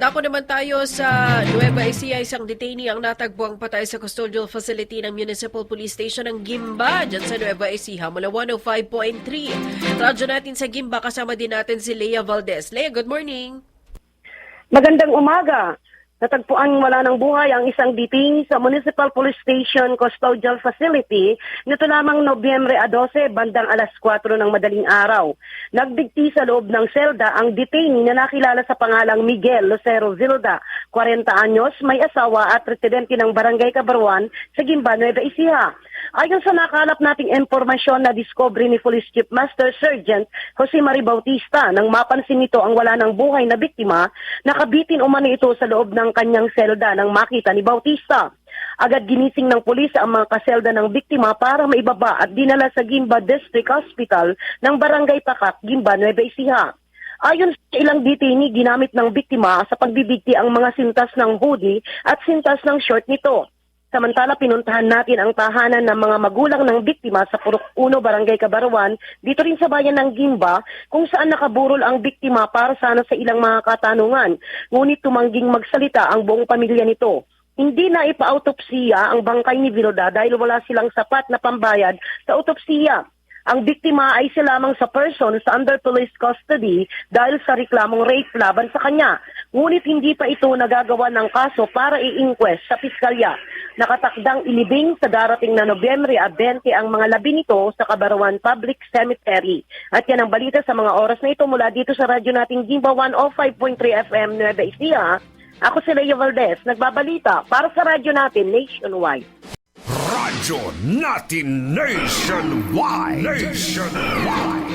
Dako naman tayo sa Nueva Ecija, isang detainee ang natagpuang patay sa custodial facility ng Municipal Police Station ng Gimba, dyan sa Nueva Ecija, mula 105.3. Radyo natin sa Gimba, kasama din natin si Leah Valdez. Leah, good morning. Magandang umaga. Natagpuan wala ng buhay ang isang detainee sa Municipal Police Station Custodial Facility nito lamang Nobyembre a 12 bandang alas 4 ng madaling araw. Nagdigti sa loob ng selda ang detainee na nakilala sa pangalang Miguel Lucero Vilda, 40 anyos, may asawa at residente ng Barangay Cabaruan sa Gimba, Nueva Ecija. Ayon sa nakalap nating impormasyon na discovery ni Police Chief Master Sergeant Jose Mari Bautista nang mapansin nito ang wala ng buhay na biktima, nakabitin umano ito sa loob ng kanyang selda nang makita ni Bautista. Agad ginising ng pulis ang mga kaselda ng biktima para maibaba at dinala sa Gimba District Hospital ng Barangay Pakak, Gimba, Nueva Ecija. Ayon sa ilang detainee, ginamit ng biktima sa pagbibigti ang mga sintas ng hoodie at sintas ng short nito. Samantala, pinuntahan natin ang tahanan ng mga magulang ng biktima sa Purok 1, Barangay Cabaruan, dito rin sa bayan ng Gimba, kung saan nakaburol ang biktima para sana sa ilang mga katanungan. Ngunit tumangging magsalita ang buong pamilya nito. Hindi na ipa-autopsiya ang bangkay ni Vilda dahil wala silang sapat na pambayad sa autopsiya. Ang biktima ay isa lamang sa person sa under police custody dahil sa reklamong rape laban sa kanya. Ngunit hindi pa ito nagagawa ng kaso para i-inquest sa piskalya. Nakatakdang ilibing sa darating na Nobyembre a 20 ang mga labi nito sa Kabarawan Public Cemetery. At yan ang balita sa mga oras na ito mula dito sa radyo nating Gimba 105.3 FM Nueva Ecija. Ako si Leo Valdez, nagbabalita para sa radyo natin nationwide. Radyo natin nationwide. Nationwide.